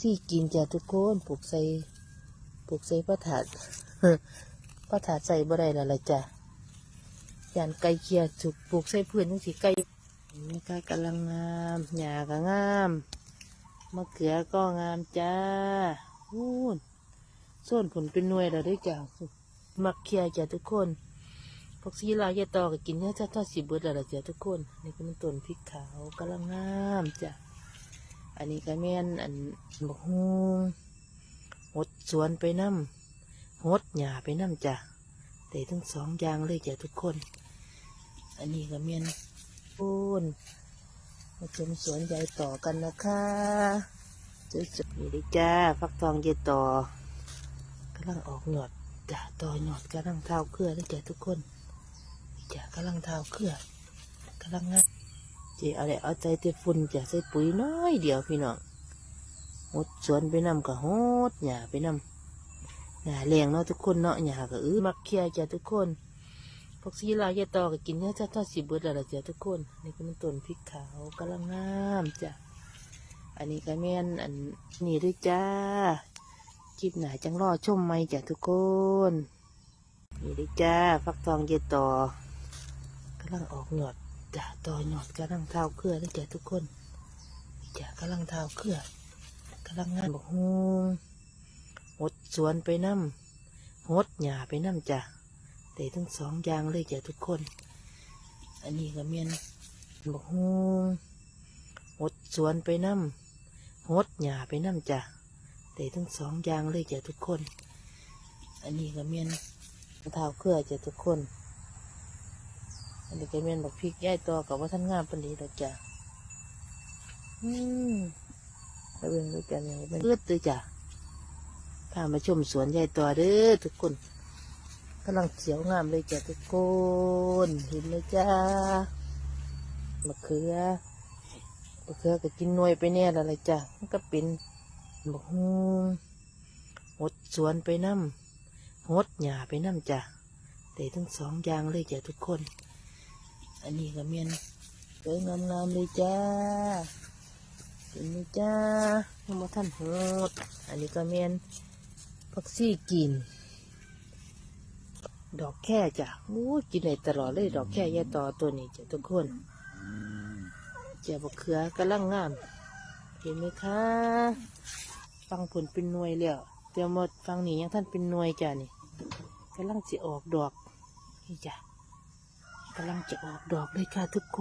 ซี่กินจ้ะทุกคนปลูกใส่ปลูกใส่พระถาดพระถาดใส่บ่ได้ละละจ้ะยานไก่เกียร์ถูกปลูกใส่พื้นทั้งสีไก่นี่ก็กำลังงามหญ้าก็งามมะเขือก็งามจ้าพูนส้นผลเป็นหน่วยแล้วเด้วยจ้ะมักเคียจ้ะทุกคนพวกซีลายาตอก็กินเนื้อจ้าทอดสีเบิดแล้วล่ะจ้ะทุกคน นี่ก็เป็นต้นพริกขาวกำลังงามจ้ะ อันนี้ก็แม่นอันบกฮุงหดสวนไปน้ำหดหญ้าไปน้ำจ้ะแต่ทั้งสองอย่างเลยจ้ะทุกคน อันนี้ก็แม่นปูนมาชมสวนใหญ่ต่อกันนะคะจุดๆนี่เลยจ้าฟักทองใหญ่ต่อกำลังออกหนวดจ้ะต่อหนวดกำลังเท้าเครือเลยจ้ะทุกคนนี่จ้ะกำลังเท้าเครือกำลังงาม เจเอาแต่เอาใจเตะฝุ่นจะใส่ปุ๋ยน้อยเดียวพี่น้องหดสวนไปนำกับหดหญ้าไปนำหญ้าแรงเนาะทุกคนเนาะหญ้าก็อื้อมักเคียจ้ะทุกคนพวกซีลายาต่อก็กินเนื้อจ้าทอดสีเบิดแล้วล่ะจ้ะทุกคนนี่ก็เป็นต้นพริกขาวกำลังงามจ้ะอันนี้ก็แม่นอันนี้ด้วยจ้าคลิปหนาจังรอชมไหมจ้ะทุกคนนี่ด้วยจ้าฟักทองเยาต่อกำลังออกหยอด จ้ะต่อยอดกำลังเท้าเครือเลยจ้ะทุกคนนี่จ้ะกำลังเท้าเครือกำลังงานบอกฮุงหดสวนไปน้ำหดหญ้าไปน้ำจ้ะแต่ทั้งสองอย่างเลยจ้ะทุกคน อันนี้ก็เมียนบอกฮุงหดสวนไปน้ำหดหญ้าไปน้ำจ้ะแต่ทั้งสองอย่างเลยจ้ะทุกคน อันนี้ก็เมียนเท้าเครือจ้ะทุกคน อันนี้ก็แม่นบักพริกย่ายตัวกับว่าท่านงามปานนี้ดอกจ้ะอืมไปเบิ่งด้วยกันอย่างเป็นเลือดเลยจ้ะพามาชมสวนยายตัวเด้อทุกคนกำลังเขียวงามเลยจ้ะทุกคนเห็นเลยจ้ามะเขือมะเขือก็กินหน่วยไปแน่ล้วเลยจ้ะมันก็เป็นบักฮุงหดสวนไปน้ำหดหญ้าไปน้ำจ้ะแต่ทั้งสองอย่างเลยจ้ะทุกคน อันนี้ก็เมียนสวยงามๆเลยจ้าเห็นไหมจ้ายังมาท่านโหดอันนี้ก็เมียนพักซี่กิน ดอกแค่จ้ะมู้กินได้ตลอดเลยดอกแค่แยายต่อตัวนี้จ้ะทุกคนเจ้าบักเขือกำลังงาม เห็นไหมคะฟังผลเป็นหน่วยแล้วเตรียมหมดฟังนี้ยังท่านเป็นหน่วยจ้ะนี่กำลังจะออกดอกนี่จ้ะ กำลังจะออกดอกเลยค่ะทุกค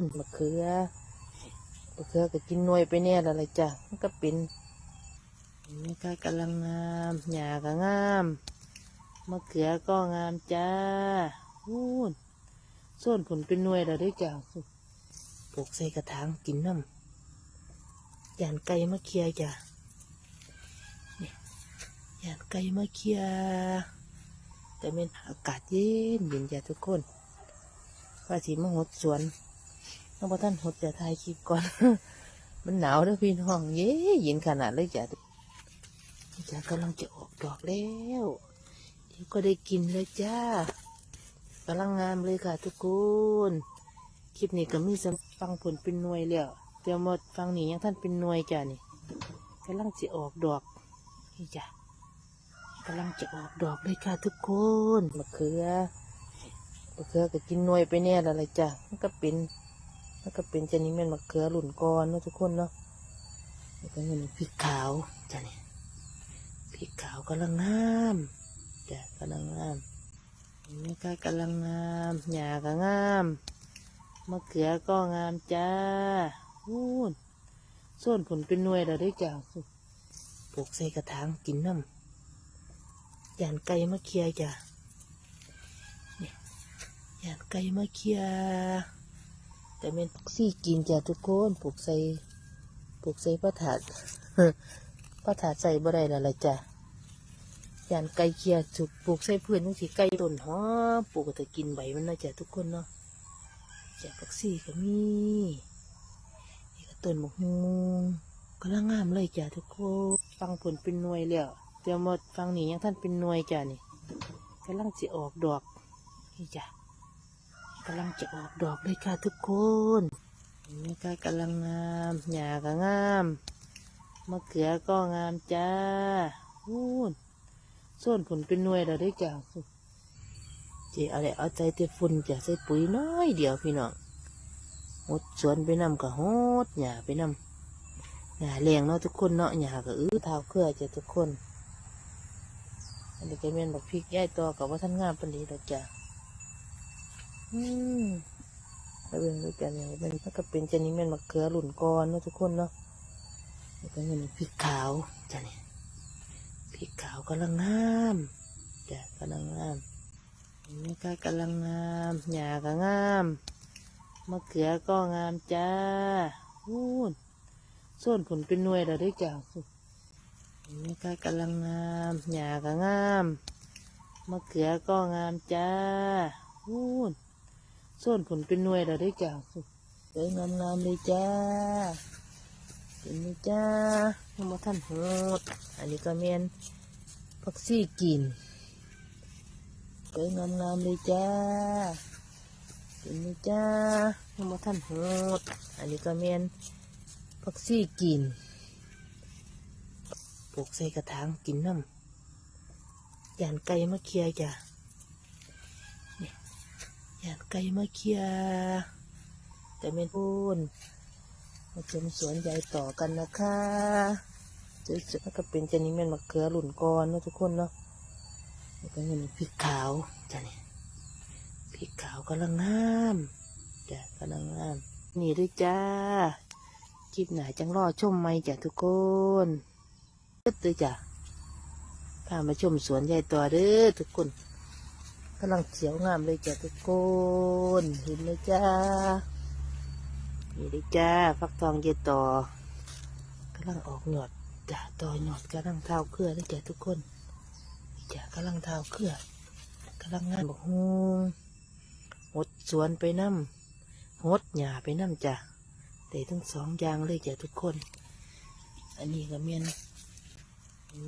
นมะเขือมะเขือก็กินนวยไปแน่แล้วเลยจ้ะมันก็เป็นนี่ค่ะกำลังงามหญ้าก็งามมะเขือก็งามจ้าพูนส่วนผลเป็นนวยแล้วเด้วยจ้ะปลูกใส่กระถางกินน้ำยานไก่มะเขียจ้ะนี่ยานไก่มะเขียแต่เป็นอากาศเย็นเย็นจ้ะทุกคน ว่าสีมหดสวนน้องพ่ท่านหดจะถ่ายคลิปก่อน มันหนาวด้อพี่น้องเย้เย็นขนาดเลยจ้ะจ้ะกำลังจะออกดอกแล้วเดี๋ยวก็ได้กินเลยจ้ากำลังงามเลยค่ะทุกคนคลิปนี้ก็มีสำฟังผลเป็นหน่วยแล้วเดี๋ยวหมดฟังนี้ยังท่านเป็นหน่วยจ้ะนี่กำลังจะออกดอกนี่จ้ะกำลังจะออกดอกเลยค่ะทุกคนมะเขือ มะเขือก็กินหน่วยไปแน่ล้วเลยจ้ะมันก็เป็นมันก็เป็นจะนี้ม่นมะเขือหลุ่นก้อนเนาะทุกคนเนาะแล้วก็นี่พริกขาวจ้ะนี่พริกขาวกำลังงามจ้ะกำลังงามนี่ก็กำลังงามหญ้าก็งามมะเขือก็งามจ้าพูนส่วนผลเป็นหน่วยแล้วเด้วยจ้ะปลูกใส่กระถางกินน้ำยานไก่มะเขียจ้ะ ยากไก่มาเคียแต่เป็นซี่กินจ้ะทุกคนปลูกใส่ปลูกใส่พระถาดพระถาดใส่บ่ได้ล้วล่ะจ้ะยานไก่เคียถูกปลูกใส่พื้นทั้งสีไก่ต้นหอมปลูกก็จะกินใบมันนะจ้ะทุกคนเนาะจ้ะผักซี่ก็มีนี่ก็ต้นหมกฮุงกำลังงามเลยจ้ะทุกคนฟังผลเป็นหน่วยแล้วเตรียมหมดฟังนี่ยังท่านเป็นหน่วยจ้ะนี่กำลังจะออกดอกนี่จ้ะ กำลังจะออกดอกเลยค่ะทุกคนนี่ค่ะกำลังงามหญ้าก็งาม มะเขือก็งามจ้าพูนส่วนผลเป็นหน่วยเราได้จ้าเจเอาเลยเอาใจเตฝุ่นจ้ะใส่ปุ๋ยน้อยเดียวพี่น้องหดสวนไปนำกับหดหญ้าไปนำหญ้าแรงเนาะทุกคนเนาะหญ้าก็อื้อเท้าเครือจ้ะทุกคน อันนี้ก็แม่นบักพริกย่ายตัวกับว่าท่านงามปนนี้ดอกจ้ะ อืมแล้วเป็นด้วยกันอย่างเป็นมันก็เป็นจะนี้ม่นมะเขือหลุ่นกอนเนาะทุกคนเนาะแล้วก็นี่พริกขาวจ้ะนี่พริกขาวกำลังงามจ้ะกำลังงามนี่ก็กำลังงามหญ้าก็งามมะเขือก็งามจ้าพูนส่วนผลเป็นหน่วยเราได้จ้ะนี่ก็กำลังงามหญ้าก็งามมะเขือก็งามจ้าพูน ส่วนผลเป็นหน่วยเราได้จ้าสวยงามงามๆเลยจ้าเห็นไหมจ้ามาท่านโหดอันนี้ก็เมียนผักซี่กินสวยงามงามๆเลยจ้าเห็นไหมจ้ามาท่านโหดอันนี้ก็เมียนผักซี่กินปลูกใส่กระถางกินน้ำยานไก่มาเคลียจ้ะนี่ ยานไก่มาเคียแต่เมนพูนมาชมสวนใหญ่ต่อกันนะคะจะจะก็เป็นจะนี้แม่นมะเขือหลุ่นกอนเนาะทุกคนเนาะแล้วก็นี่พริกขาวจ้ะนี่พริกขาวกำลังงามจ้ะกำลังงาม นี่ด้วยจ้าคลิปไหนจังรอชมไหมจ้ะทุกคนตึ๊ดเลยจ้ะพามาชมสวนใหญ่ตัวเด้อทุกคน กำลังเขียวงามเลยจ้ะทุกคนเห็นเลยจ้านี่เลยจ้าฟักทองใหญ่ต่อกำลังออกหยอดจ้ะต่อหยอดกำลังเท้าเครือเลยจ้ะทุกคนนี่จ้ะกำลังเท้าเครือกำลังงานบอกฮวงหดสวนไปน้ำหดหญ้าไปน้ำจ้ะแต่ทั้งสองอย่างเลยจ้ะทุกคน อันนี้ก็เมียน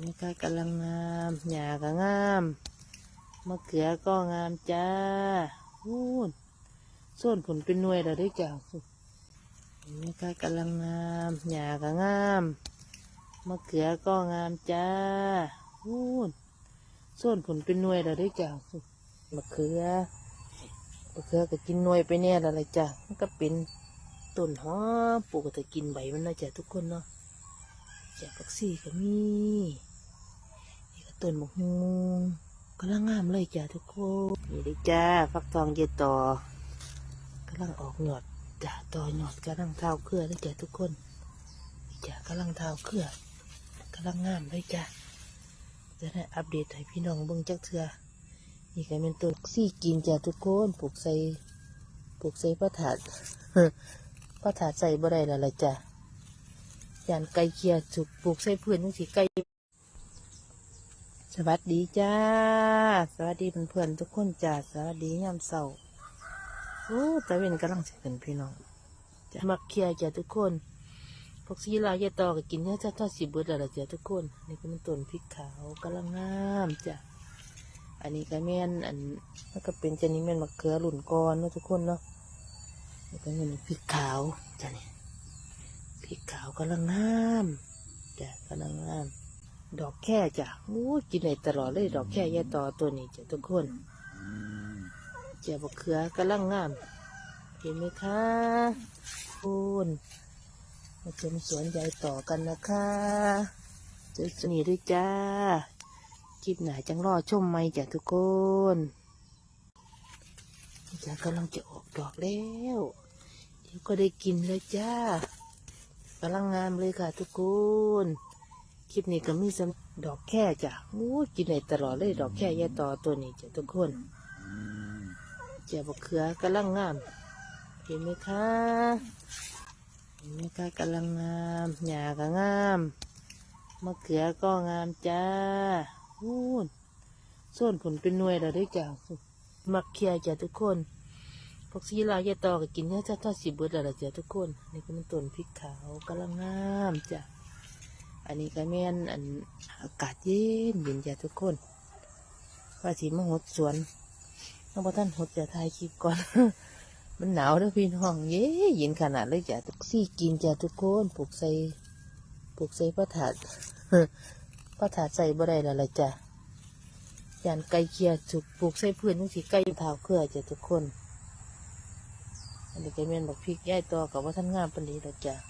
นี่ก็กำลังงามหญ้าก็งาม มะเขือก็งามจ้าพูนส่วนผลเป็นหน่วยเราได้จ้านี่ก็กำลังงามหญ้าก็งามมะเขือก็งามจ้าพูนส่วนผลเป็นหน่วยเราได้จ้ามะเขือมะเขือก็กินหน่วยไปแน่แล้วละจ้ะมันก็เป็นต้นหอมปลูกก็จะกินใบมันนะจ้ะทุกคนเนาะจากผักซี่ก็มีนี่ก็ต้นมะฮุง กำลังงามเลยจ้าทุกคน นี่เลยจ้าฟักทองเยต่อกำลังออกหยอดจ้าต่อหยอดกำลังเท้าเครือเลยจ้าทุกคนจ้ากำลังเท้าเครือกำลังงามเลยจ้าจะได้อัปเดตให้พี่น้องเบิ่งจักเทือนี่ก็เป็นต้นซี่กินจ้าทุกคนปลูกใส่ปลูกใส่พระถาดพระถาดใส่บ่ได้แล้วละจ้ายานไก่เคียจุกปลูกใส่พื้นทั้งสีไก่ สวัสดีจ้า สวัสดีเพื่อนๆทุกคนจ้า สวัสดียามเสาร์โอ้ตะเวนกำลังจะเป็นพี่น้องจะมักเคียจ้าทุกคนพวกซีลาเยาตอก็กินเนื้อจ้าทอดสีเบิดแล้วจ้าทุกคน นี่ก็เป็นต้นพริกขาวกำลังงามจ้าอันนี้ก็แม่นอันมันก็เป็นจะนี้แม่นมะเขือหลุ่นกอนเนาะทุกคนเนาะนี่ก็เป็นพริกขาวจ้านี่พริกขาวกำลังงามจ้ะกำลังงาม ดอกแค่จ้ะโอ้กินได้ตลอดเลยดอกแค่ยายต่อตัวนี้จ้ะทุกคนเจ้าบกเขือกำลังงามเห็นไหมคะคุณมาชมสวนยายต่อกันนะคะเจอสนีด้วยจ้าคลิปไหนจังรอชมไหมจ้ะทุกคนจ้ะกำลังจะออกดอกแล้วเดี๋ยวก็ได้กินเลยจ้ากำลังงามเลยค่ะทุกคน คลิปนี้ก็มีสำดอกแค่จ้ะโอ้กินได้ตลอดเลยดอกแค่แยายต่อตัวนี้จ้ะทุกคนเจ้าบกเขือกำลังงามเห็นไหมคะเห็นไหมคะกำลังงามหญ้าก็งามมะเขือก็งามจ้าพูนส่วนผลเป็นหน่วยเราได้จ้ะมักเคียจ้ะทุกคนพวกซีลาวยาต่อก็กินเนื้อจ้าทอดสีเบิดแล้วจ้ะทุกคนนี่ก็เป็นต้นพริกขาวกำลังงามจ้ะ อันนี้ก็แม่นอันอากาศเย็นเย็นจ้ะทุกคนว่าสีมาหดสวนน้องพ่ท่านหดจะถ่ายคลิปก่อน มันหนาวเด้อพี่น้อง เย้เย็นขนาดเลยจ้ะทุกซี่กินจ้ะทุกคนปลูกใส่ปลูกใส่พระถาดพระถาดใส่บ่ได้แล้วละจ้ะยานไก่เคียจุกปลูกใส่พื้นจังสิไก่เท้าเครือจ้ะทุกคน อันนี้ก็แม่นบักพริกย่ายตัวกับว่าท่านงามปนนี้ดอกจ้ะ